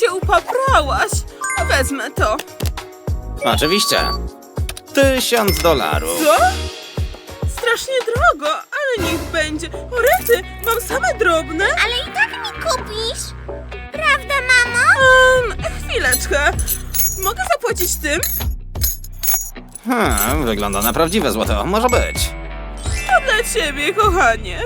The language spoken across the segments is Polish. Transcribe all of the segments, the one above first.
się upaprałaś. Wezmę to. Oczywiście. Tysiąc dolarów. Co? Strasznie drogo, ale niech będzie. O rety, mam same drobne. Ale i tak mi kupisz. Prawda, mamo? Um, chwileczkę. Mogę zapłacić tym? Hmm, wygląda na prawdziwe złoto. Może być. To dla ciebie, kochanie.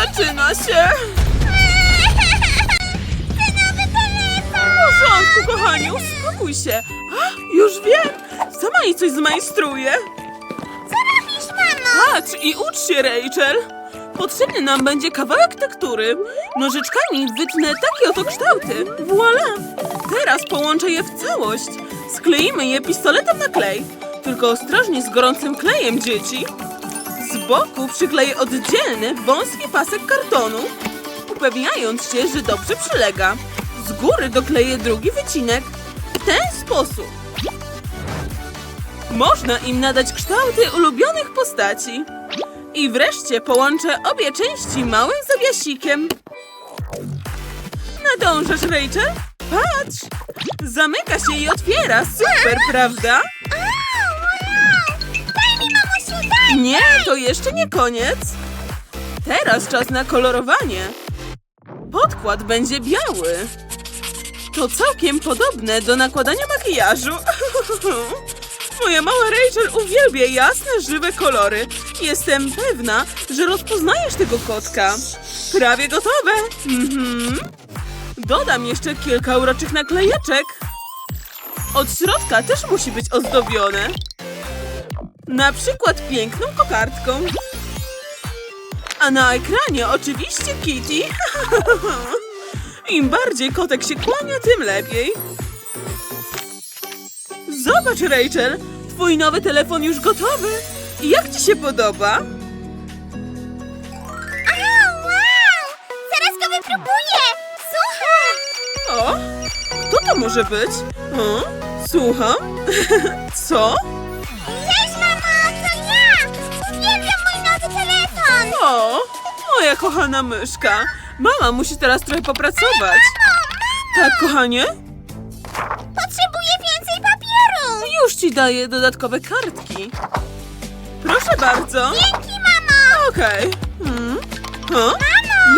Zaczyna się. Chcę nowy W telefon! porządku, kochanie, uspokój się. A, już wiem. Sama jej coś zmajstruję. Co robisz, mamo? Patrz i ucz się, Rachel. Potrzebny nam będzie kawałek tektury. Nożyczkami wytnę takie oto kształty. Voila! Teraz połączę je w całość. Skleimy je pistoletem na klej. Tylko ostrożnie z gorącym klejem, dzieci. Boku przykleję oddzielny, wąski pasek kartonu, upewniając się, że dobrze przylega. Z góry dokleję drugi wycinek. W ten sposób. Można im nadać kształty ulubionych postaci. I wreszcie połączę obie części małym zawiasikiem. Nadążasz, Rachel? Patrz! Zamyka się i otwiera. Super, prawda? Nie, to jeszcze nie koniec. Teraz czas na kolorowanie. Podkład będzie biały. To całkiem podobne do nakładania makijażu. Moja mała Rachel uwielbia jasne, żywe kolory. Jestem pewna, że rozpoznajesz tego kotka. Prawie gotowe. Mhm. Dodam jeszcze kilka uroczych naklejeczek. Od środka też musi być ozdobione. Na przykład piękną kokardką. A na ekranie oczywiście Kitty. Im bardziej kotek się kłania, tym lepiej. Zobacz, Rachel, twój nowy telefon już gotowy. Jak ci się podoba? O, wow! Zaraz go wypróbuję! Słucham! O, kto to może być? O, słucham. Co? O, moja kochana myszka. Mama musi teraz trochę popracować. Tak, kochanie? Potrzebuję więcej papieru! Już ci daję dodatkowe kartki. Proszę bardzo. Dzięki, mamo! Okej. Hmm. O?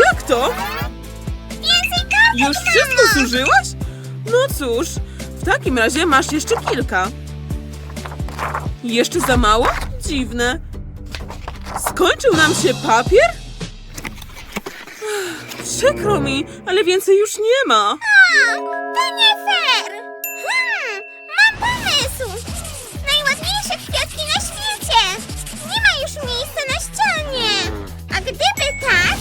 Jak to? Więcej kartek, Już wszystko zużyłaś? No cóż, w takim razie masz jeszcze kilka. Jeszcze za mało? Dziwne. Skończył nam się papier? Przykro mi, ale więcej już nie ma. O, to nie fair! Hmm, mam pomysł! Najładniejsze kwiatki na świecie! Nie ma już miejsca na ścianie! A gdyby tak,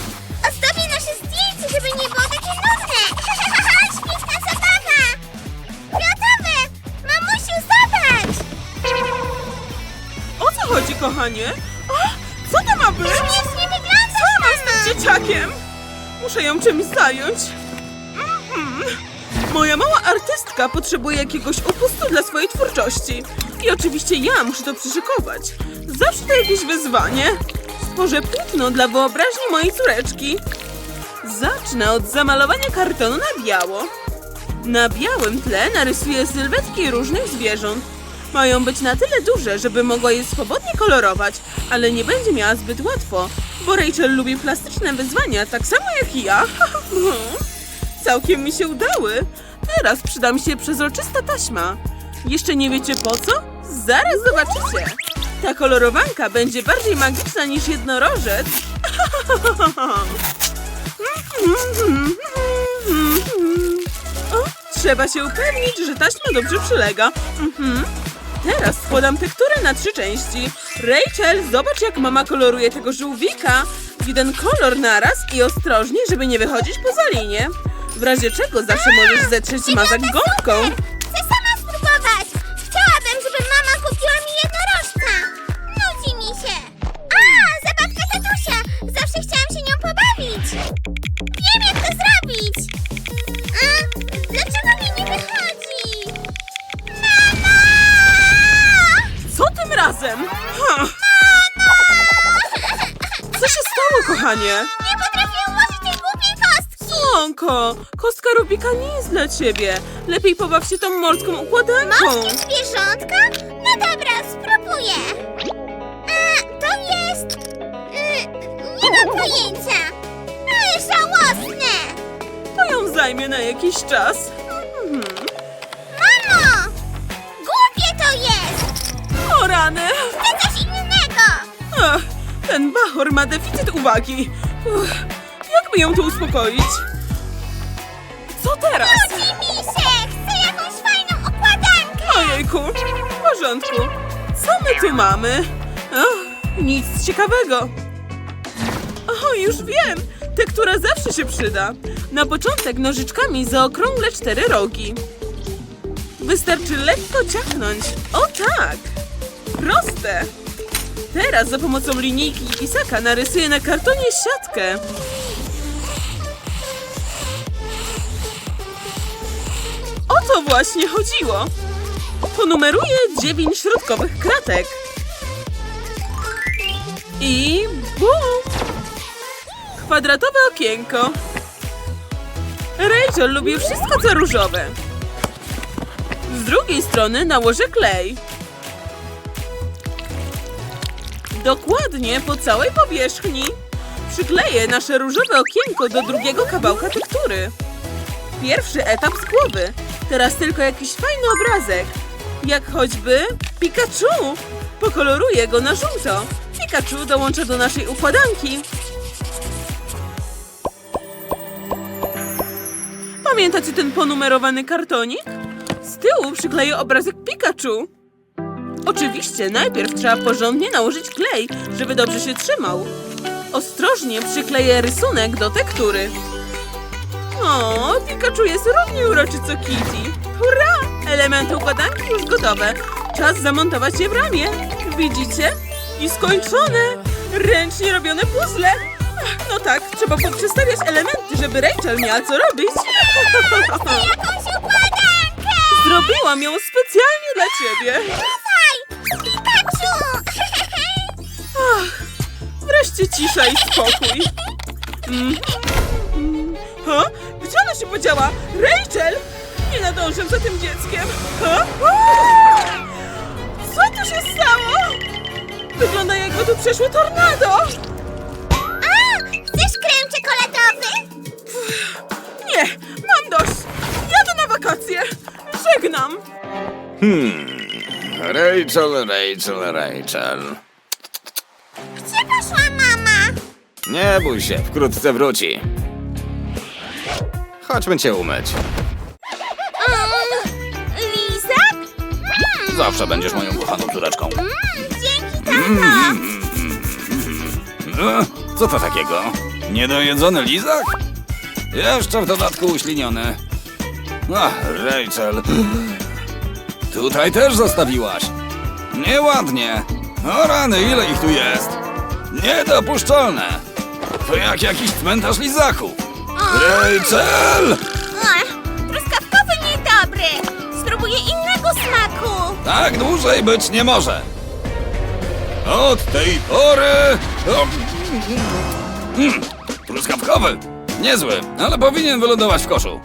ozdobię nasze zdjęcie, żeby nie było takie nudne! Świetna zabawa! Gotowe! Mamusiu, zobacz! O co chodzi, kochanie? O, ma być? Śmiesznie Co mam z tym dzieciakiem? Muszę ją czymś zająć. Mhm. Moja mała artystka potrzebuje jakiegoś upustu dla swojej twórczości. I oczywiście ja muszę to przyszykować. Zawsze to jakieś wyzwanie. Stworzę płótno dla wyobraźni mojej córeczki. Zacznę od zamalowania kartonu na biało. Na białym tle narysuję sylwetki różnych zwierząt. Mają być na tyle duże, żeby mogła je swobodnie kolorować, ale nie będzie miała zbyt łatwo, bo Rachel lubi plastyczne wyzwania tak samo jak i ja. Całkiem mi się udały. Teraz przyda mi się przezroczysta taśma. Jeszcze nie wiecie po co? Zaraz zobaczycie. Ta kolorowanka będzie bardziej magiczna niż jednorożec. Trzeba się upewnić, że taśma dobrze przylega. Mhm. Teraz składam tekturę na trzy części. Rachel, zobacz jak mama koloruje tego żółwika. Jeden kolor naraz i ostrożnie, żeby nie wychodzić poza linię. W razie czego zawsze możesz zetrzeć mazak gąbką. Słonko, kostka Rubika nie jest dla ciebie. Lepiej pobaw się tą morską układanką. Morskie zwierzątka? No dobra, spróbuję. A, to jest... Y, nie mam pojęcia. Ale żałosne! To ją zajmie na jakiś czas. Mhm. Mamo! Głupie to jest! O rany! Chcę coś innego! Ach, ten bachor ma deficyt uwagi. Uch, jakby ją tu uspokoić? Teraz? Nudzi mi się! Chcę jakąś fajną układankę! Ojejku, w porządku. Co my tu mamy? Ach, nic ciekawego. O, już wiem. Tektura zawsze się przyda. Na początek nożyczkami zaokrąglę cztery rogi. Wystarczy lekko ciachnąć. O tak! Proste. Teraz za pomocą linijki i pisaka narysuję na kartonie siatkę. O to właśnie chodziło. Ponumeruję dziewięć środkowych kratek. I bum! Kwadratowe okienko. Rachel lubi wszystko co różowe. Z drugiej strony nałożę klej. Dokładnie po całej powierzchni. Przykleję nasze różowe okienko do drugiego kawałka tektury. Pierwszy etap z głowy. Teraz tylko jakiś fajny obrazek. Jak choćby Pikachu. Pokoloruję go na żółto. Pikachu dołącza do naszej układanki. Pamiętacie ten ponumerowany kartonik? Z tyłu przykleję obrazek Pikachu. Oczywiście najpierw trzeba porządnie nałożyć klej, żeby dobrze się trzymał. Ostrożnie przykleję rysunek do tektury. O, Pikachu jest równie uroczy co Kitty. Hurra! Elementy układanki już gotowe. Czas zamontować je w ramię. Widzicie? I skończone! Ręcznie robione puzzle. No tak, trzeba poprzestawiać elementy, żeby Rachel miała co robić. Jakąś układankę! Zrobiłam ją specjalnie dla ciebie. Dawaj! Pikachu! Ach, wreszcie cisza i spokój. Mm. Mm. Ha? Ona się podziała? Rachel! Nie nadążę za tym dzieckiem. Ha? Co tu się stało? Wygląda jakby tu przeszło tornado. A, chcesz krem czekoladowy? Nie, mam dość. Jadę na wakacje. Żegnam. Hmm. Rachel, Rachel, Rachel. Gdzie poszła mama? Nie bój się, wkrótce wróci. Chodźmy cię umyć. Um, Lizak? Hmm, Zawsze będziesz moją kochaną córeczką. mm, dzięki, tato! E, Co to takiego? Niedojedzony lizak? Jeszcze w dodatku uśliniony. Ach, Rachel. Tutaj też zostawiłaś. Nieładnie. O rany, ile ich tu jest? Niedopuszczalne. To jak jakiś cmentarz lizaków. Rachel! Ach, truskawkowy niedobry. Spróbuję innego smaku. Tak dłużej być nie może. Od tej pory... O, mm, truskawkowy. Niezły, ale powinien wylądować w koszu.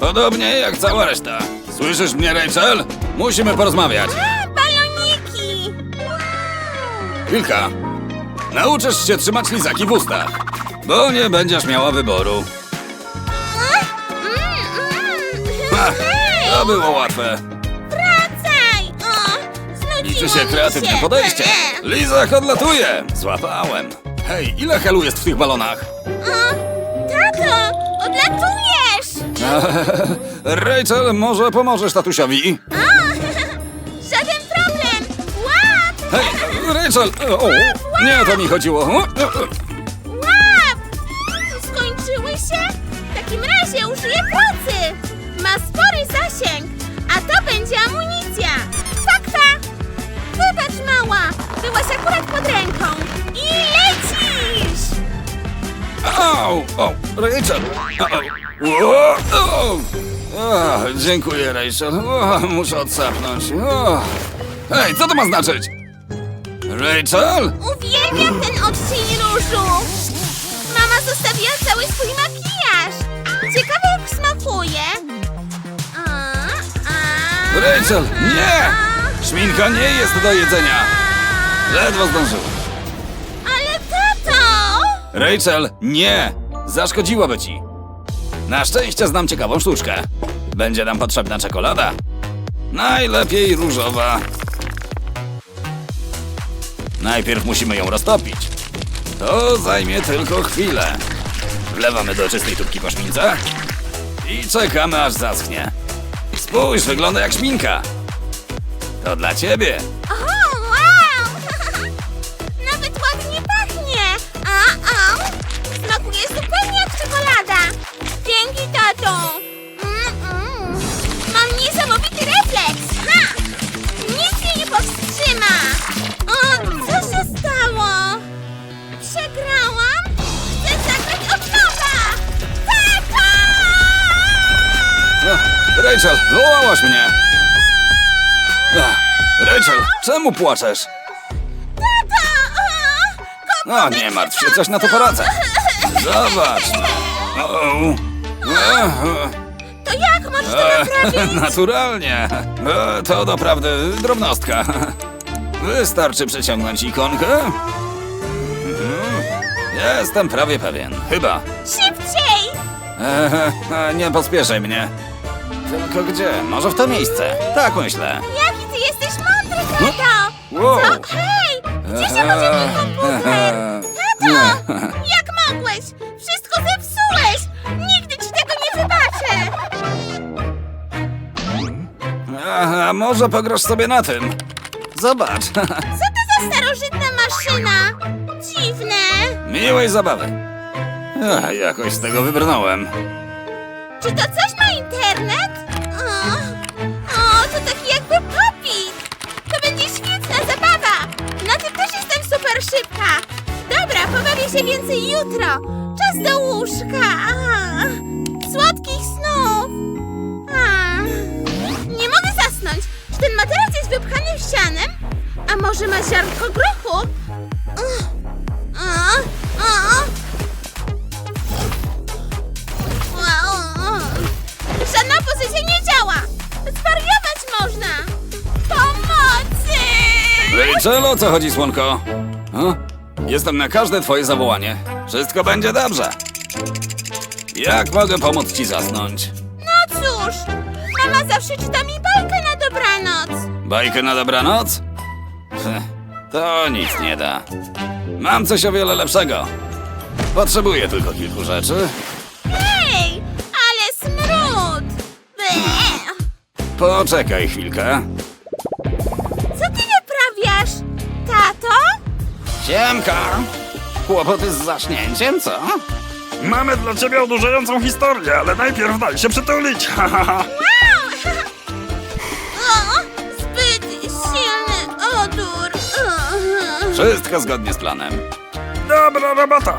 Podobnie jak cała reszta. Słyszysz mnie, Rachel? Musimy porozmawiać. A, baloniki! Chwilka. Nauczysz się trzymać lizaki w ustach, bo nie będziesz miała wyboru. To było łatwe. wracaj! O, znudziło Liczy się mi kreatywne się. podejście. E. Lizak odlatuje. Złapałem. Hej, ile helu jest w tych balonach? O, tato, odlatujesz! Rachel, może pomożesz tatusiowi? O, żaden problem! Łap! Hej, Rachel! O, nie o to mi chodziło. A to będzie amunicja! Fakta! Wybacz, mała! Byłaś akurat pod ręką! I lecisz! Au! O, Rachel! O, o, o. Dziękuję, Rachel. O, muszę odsapnąć. O. Hej, co to ma znaczyć? Rachel? Uwielbiam ten odcień różu! zostawiła cały swój makijaż. Ciekawe jak smakuje. Rachel, nie! Szminka nie jest do jedzenia. Ledwo zdążył. Ale tato! Rachel, nie! Zaszkodziłaby ci. Na szczęście znam ciekawą sztuczkę. Będzie nam potrzebna czekolada. Najlepiej różowa. Najpierw musimy ją roztopić. To zajmie tylko chwilę. Wlewamy do czystej tubki po szmince i czekamy aż zaschnie. Spójrz, wygląda jak szminka. To dla ciebie. O, Rachel, wołałaś mnie. Ach, Rachel, czemu płaczesz? No, nie martw się, coś na to poradzę. Zobacz. no. O, To jak możesz to e, naprawić? Naturalnie. E, To doprawdy drobnostka. Wystarczy przeciągnąć ikonkę. Mhm. Jestem prawie pewien. Chyba. Szybciej! E, e, Nie pospieszaj mnie. Tylko gdzie? Może w to miejsce. Tak myślę. Jaki ty jesteś mądry, tato! Wow. Co? Hej! Gdzie się podział mój komputer? Tato! Jak mogłeś? Wszystko zepsułeś! Nigdy ci tego nie wybaczę! A może pograsz sobie na tym? Zobacz. Co to za starożytna maszyna? Dziwne! Miłej zabawy. Ach, jakoś z tego wybrnąłem. Czy to coś jutro! Czas do łóżka! A, słodkich snów! A, nie mogę zasnąć! Czy ten materac jest wypchany w ścianę? A może ma ziarnko grochu? A, a, Żadna pozycja nie działa! Zwariować można! Pomocy! Rachel, o co chodzi, słonko? O? Jestem na każde twoje zawołanie. Wszystko będzie dobrze. Jak mogę pomóc ci zasnąć? No cóż, mama zawsze czyta mi bajkę na dobranoc. Bajkę na dobranoc? Heh, To nic nie da. Mam coś o wiele lepszego. Potrzebuję tylko kilku rzeczy. Hej, ale smród! Bleh. Poczekaj chwilkę. Siemka! Kłopoty z zaśnięciem, co? Mamy dla ciebie odurzającą historię, ale najpierw daj się przytulić. ha, ha, ha. Wow! O, zbyt silny odór. Ugh. Wszystko zgodnie z planem. Dobra robota.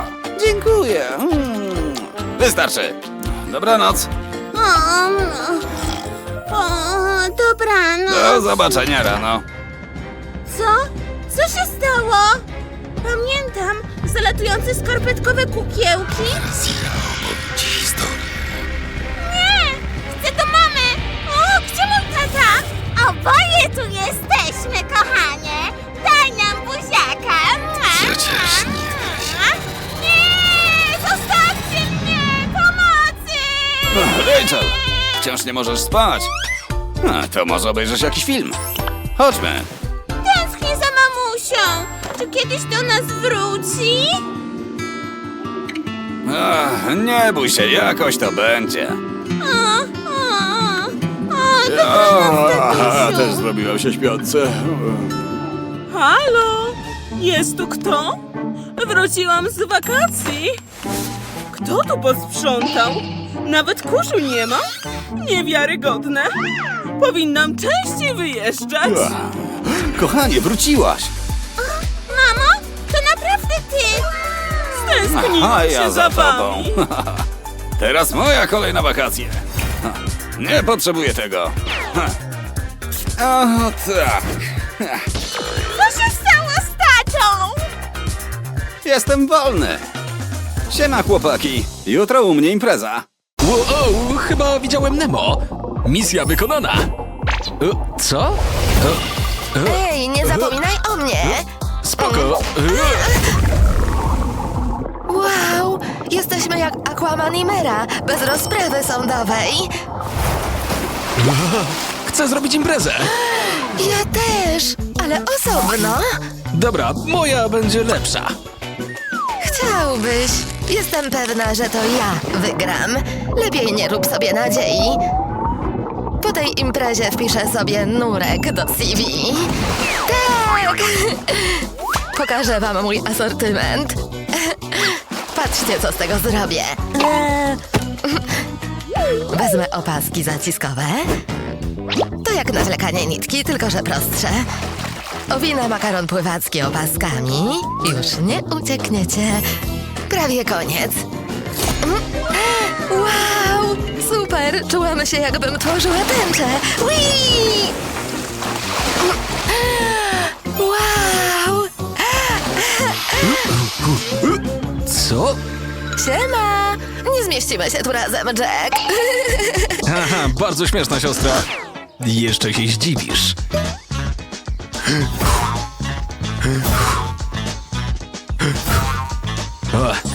Dziękuję. Mm. Wystarczy. Dobranoc. O, o, dobranoc. Do zobaczenia rano. Co? Co się stało? Pamiętam zalatujące skarpetkowe kukiełki. Nie! Chcę do mamy! O, gdzie mój tata? Oboje tu jesteśmy, kochanie! Daj nam buziaka! Przecież nie Nie! Zostawcie mnie! Pomocy! Rachel, wciąż nie możesz spać. A, to może obejrzysz jakiś film. Chodźmy. Tęsknię za mamusią! Czy kiedyś do nas wróci? Ach, nie bój się, jakoś to będzie. O, o, o, aha, tatusiu. też zrobiłem się śpiący. Halo? Jest tu kto? Wróciłam z wakacji. Kto tu posprzątał? Nawet kurzu nie ma? Niewiarygodne. Powinnam częściej wyjeżdżać. Kochanie, wróciłaś. Stęskniłam Aha, się ja za za tobą. Teraz moja kolej na wakacje. Ha, Nie potrzebuję tego. Ha. O, tak. Co się stało z tatą? Jestem wolny. Siema chłopaki, jutro u mnie impreza. Wow, chyba widziałem Nemo. Misja wykonana. E, Co? Ej, nie zapominaj o mnie! Spoko. E, Wow, jesteśmy jak Aquaman i Mera, bez rozprawy sądowej. Chcę zrobić imprezę. Ja też, ale osobno. Dobra, moja będzie lepsza. Chciałbyś. Jestem pewna, że to ja wygram. Lepiej nie rób sobie nadziei. Po tej imprezie wpiszę sobie nurek do CV. Tak! Pokażę wam mój asortyment. Patrzcie, co z tego zrobię. Wezmę opaski zaciskowe. To jak nawlekanie nitki, tylko że prostsze. Owinę makaron pływacki opaskami. Już nie uciekniecie. Prawie koniec. Wow! Super! Czułam się, jakbym tworzyła tęczę. Whee! Wow! Siema! Nie zmieścimy się tu razem, Jack. Aha, bardzo śmieszna siostra. Jeszcze się zdziwisz.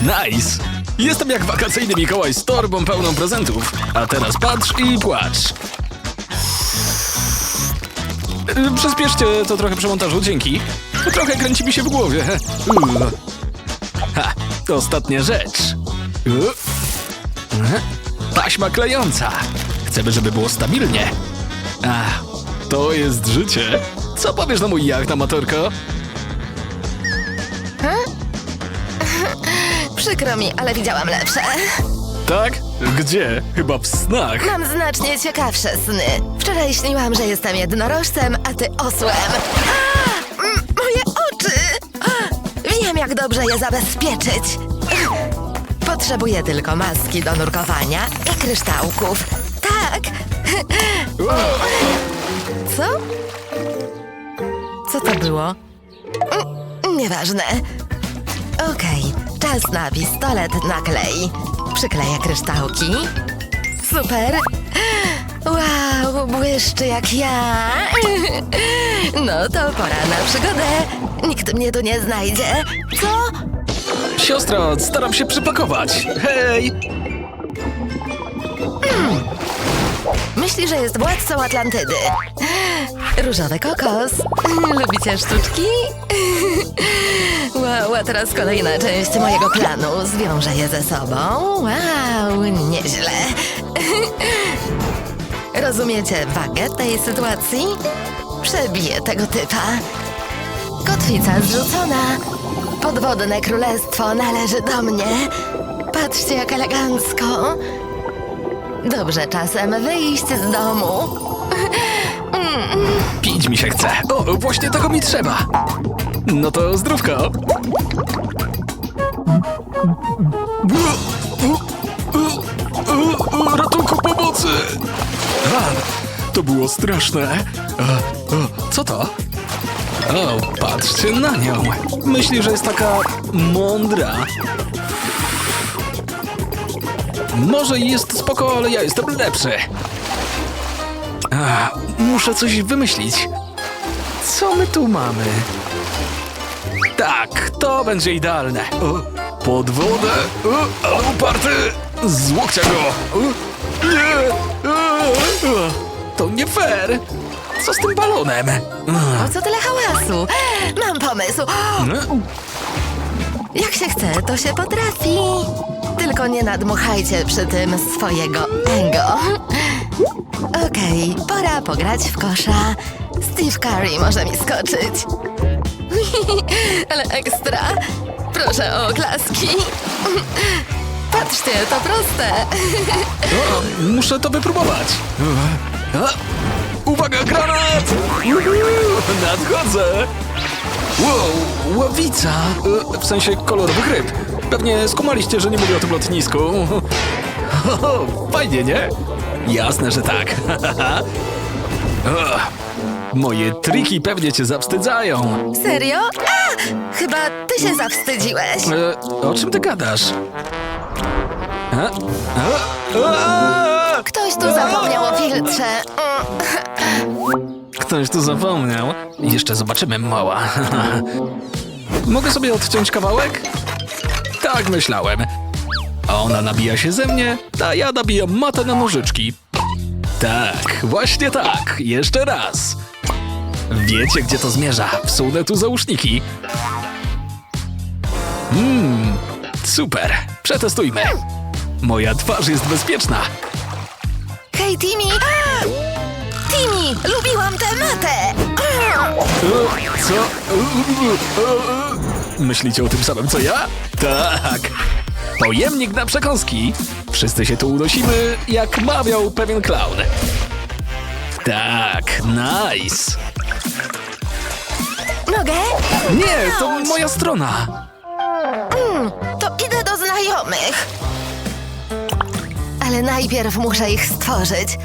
Nice! Jestem jak wakacyjny Mikołaj z torbą pełną prezentów. A teraz patrz i płacz. Przyspieszcie to trochę przy montażu, dzięki. Trochę kręci mi się w głowie. Uuu. To ostatnia rzecz. Taśma klejąca. Chcemy, żeby było stabilnie. Ach, to jest życie. Co powiesz na mój jacht, amatorko? Przykro mi, ale widziałam lepsze. Tak? Gdzie? Chyba w snach. Mam znacznie ciekawsze sny. Wczoraj śniłam, że jestem jednorożcem, a ty osłem. A! M- Moje oczy! A! Wiem, jak dobrze je zabezpieczyć. Potrzebuję tylko maski do nurkowania i kryształków. Tak! Co? Co to było? Mm, Nieważne. Okej, czas na pistolet na klej. Przykleję kryształki. Super! Wow, błyszczy jak ja! No to pora na przygodę. Nikt mnie tu nie znajdzie. Co? Siostra, staram się przypakować. Hej! Myśli, że jest władcą Atlantydy. Różowy kokos. Lubicie sztuczki? Wow, a teraz kolejna część mojego planu. Zwiążę je ze sobą. Wow, nieźle. Rozumiecie wagę tej sytuacji? Przebiję tego typa. Kotwica zrzucona. Podwodne królestwo należy do mnie. Patrzcie, jak elegancko. Dobrze czasem wyjść z domu. Pić mi się chce. O, właśnie tego mi trzeba. No to zdrówko. Ratunku pomocy! A, to było straszne. A, a, co to? O, patrzcie na nią. Myśli, że jest taka mądra. Może jest spoko, ale ja jestem lepszy. A, muszę coś wymyślić. Co my tu mamy? Tak, to będzie idealne. O, pod wodę, o, ale uparty. Go. O, nie. O, to nie fair. Co z tym balonem? O co tyle hałasu? Mam pomysł. Jak się chce, to się potrafi. Tylko nie nadmuchajcie przy tym swojego ego. Okej, pora pograć w kosza. Steve Curry może mi skoczyć. Ale ekstra. Proszę o oklaski. Patrzcie, to proste. O, muszę to wypróbować. A, uwaga, granat! Uhu, Nadchodzę! Wow, ławica! E, W sensie kolorowych ryb. Pewnie skumaliście, że nie mówię o tym lotnisku. Fajnie, nie? Jasne, że tak. Moje triki pewnie cię zawstydzają. Serio? A! Chyba ty się zawstydziłeś. E, o czym ty gadasz? A? A? A? Ktoś tu zapomniał o filtrze. Mm. Ktoś tu zapomniał. Jeszcze zobaczymy, mała. Mogę sobie odciąć kawałek? Tak myślałem. A ona nabija się ze mnie, a ja nabijam matę na nożyczki. Tak, właśnie tak. Jeszcze raz. Wiecie, gdzie to zmierza. Wsunę tu zauszniki. Mmm, super. Przetestujmy. Moja twarz jest bezpieczna. Hej, Timmy! A! Timmy, lubiłam tę matę! Co? Myślicie o tym samym co ja? Tak. Pojemnik na przekąski. Wszyscy się tu unosimy, jak mawiał pewien clown. Tak, nice. Mogę? Nie, to moja strona. To idę do znajomych. Ale najpierw muszę ich stworzyć.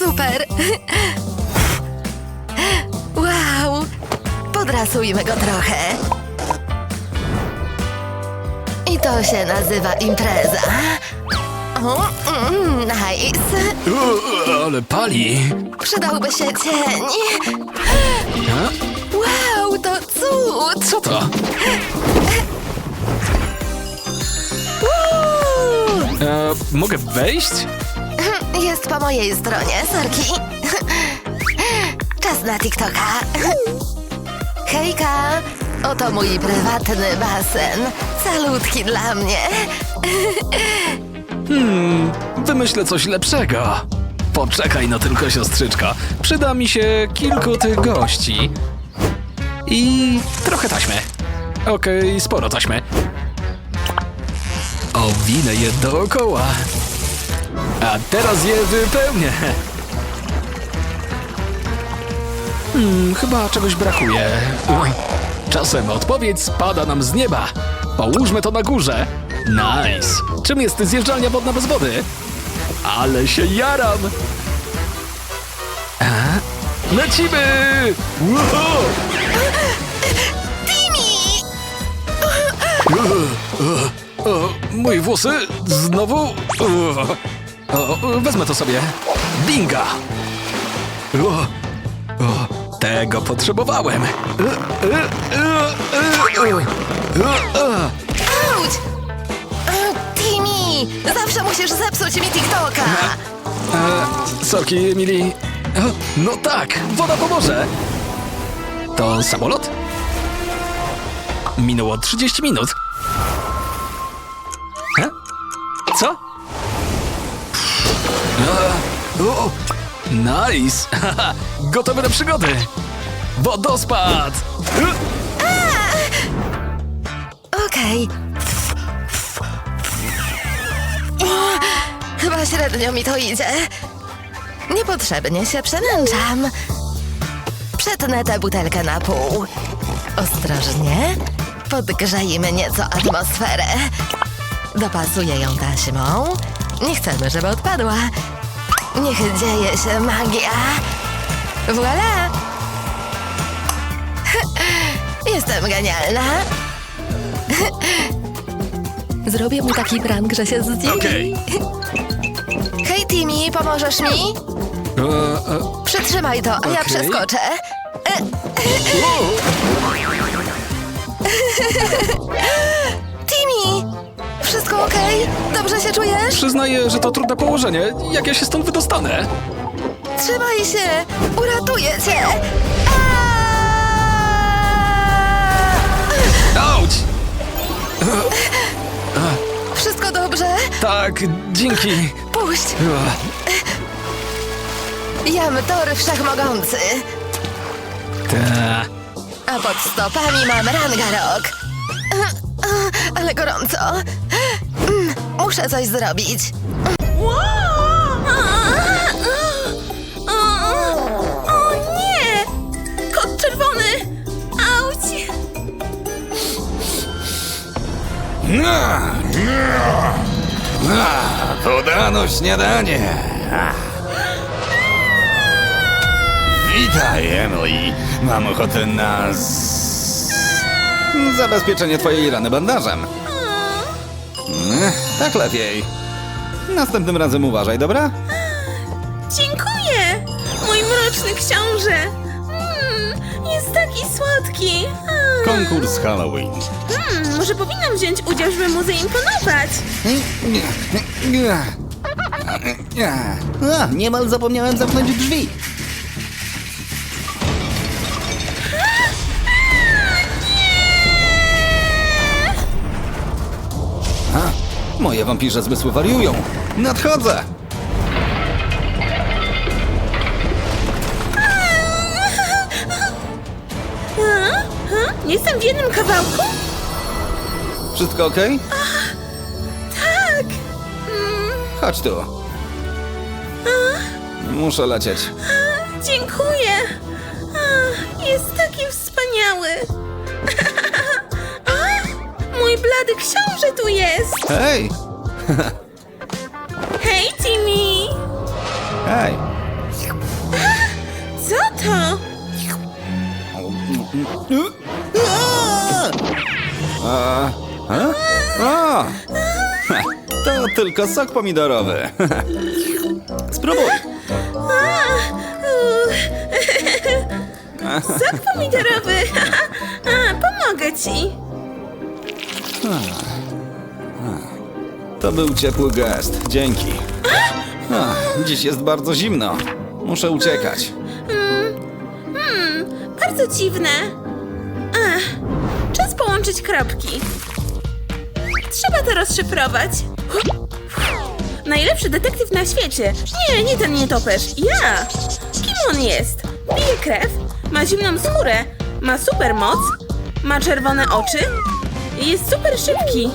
Super! Wow! Podrasujmy go trochę. I to się nazywa impreza. O, mm, nice. Ale pali. Przydałby się cień. A? Wow, to cud! Co to? Uuu! E, mogę wejść? Jest po mojej stronie, sorki. Czas na TikToka. Hejka, oto mój prywatny basen. Salutki dla mnie. Hmm, wymyślę coś lepszego. Poczekaj no tylko, siostrzyczko. Przyda mi się kilku tych gości. I trochę taśmy. Okej, sporo taśmy. Owinę je dookoła. A teraz je wypełnię. Hmm, chyba czegoś brakuje. Czasem odpowiedź spada nam z nieba. Połóżmy to na górze. Nice. Czym jest zjeżdżalnia wodna bez wody? Ale się jaram! A? Lecimy! Wow! Timmy! O, moje włosy? Znowu? O, o, wezmę to sobie. Binga! O, o, tego potrzebowałem. E, e, e, e. Auć! E, Timmy! Zawsze musisz zepsuć mi TikToka! E, sorki, Emily. O, no tak, woda pomoże. To samolot? Minęło 30 minut. O, nice! Gotowy na przygody! Wodospad! Okej. O, Chyba średnio mi to idzie. Niepotrzebnie się przemęczam. Przetnę tę butelkę na pół. Ostrożnie. Podgrzejmy nieco atmosferę. Dopasuję ją taśmą. Nie chcemy, żeby odpadła. Niech dzieje się magia. Voilà! Jestem genialna. Zrobię mu taki prank, że się zdziwi. Okej. Hej Timmy, pomożesz mi? E, e, Przytrzymaj to, a ja Okej. przeskoczę. Timmy! Wszystko okej? Dobrze się czujesz? Przyznaję, że to trudne położenie. Jak ja się stąd wydostanę? Trzymaj się! Uratuję cię! Aaaa! Auć! Wszystko dobrze? Tak, dzięki. Puść! Jam Thor Wszechmogący, Ta. a pod stopami mam Rangarok. Ale gorąco. Muszę coś zrobić. O nie! Kot czerwony! Auć! Podano śniadanie. Witaj, Emily. Mam ochotę na... z- Zabezpieczenie twojej rany bandażem. Mm, Tak lepiej. Następnym razem uważaj, dobra? Dziękuję! Mój mroczny książę! Mm, jest taki słodki! A, Konkurs Halloween. mm, może powinnam wziąć udział, żeby mu zaimponować. A, niemal zapomniałem zamknąć drzwi. Moje wampirze zmysły wariują. Nadchodzę! Jestem w jednym kawałku? Wszystko okej? Tak! Mm, Chodź tu. Muszę lecieć. Mój blady książę tu jest! Hej! Hej, Timmy! Hej! Co to? A, a? To tylko sok pomidorowy. Spróbuj. A, u. Sok pomidorowy! A, pomogę ci! To był ciepły gest. Dzięki. A, dziś jest bardzo zimno. Muszę uciekać. Hmm, bardzo dziwne. Ach, czas połączyć kropki. Trzeba to rozszyfrować. Najlepszy detektyw na świecie. Nie, nie ten nietoperz. Ja. Kim on jest? Pije krew, ma zimną skórę, ma supermoc, ma czerwone oczy jest super szybki.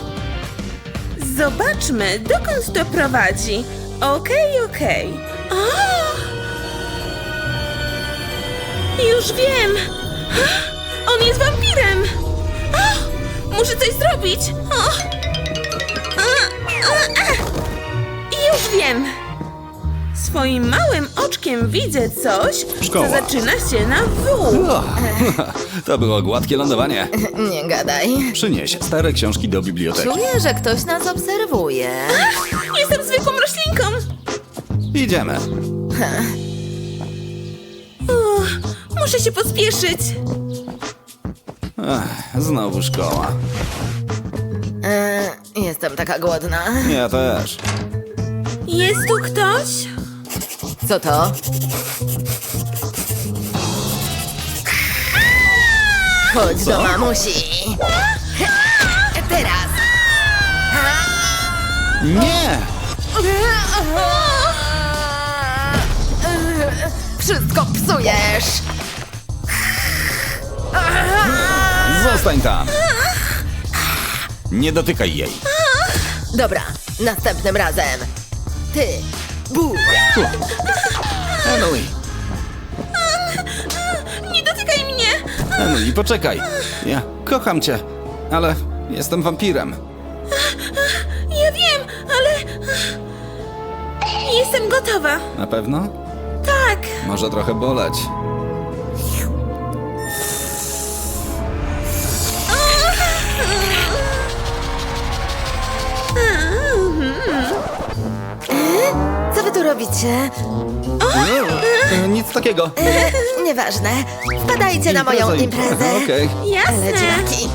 Zobaczmy, dokąd to prowadzi. Okej, okej. O! Już wiem! On jest wampirem! Muszę coś zrobić! Już wiem! Swoim małym oczkiem widzę coś, Szkoła. co zaczyna się na W. O, to było gładkie lądowanie. Nie gadaj. Przynieś stare książki do biblioteki. Czuję, że ktoś nas obserwuje. Jestem zwykłą roślinką! Idziemy. Uff, muszę się pospieszyć. Ech, znowu szkoła. E, jestem taka głodna. Ja też. Jest tu ktoś? Co to? Chodź do mamusi. Teraz. Nie! Wszystko psujesz. Zostań tam. Nie dotykaj jej. Dobra, następnym razem. Ty. Bu. Emily, Nie dotykaj mnie! Emily, poczekaj. Ja kocham cię, ale jestem wampirem. Ja wiem, ale... Jestem gotowa. Na pewno? Tak. Może trochę boleć. Robicie? E, Nic takiego. E, nieważne. Wpadajcie na moją imprezę. Okej. Jasne. Ale dzieciaki,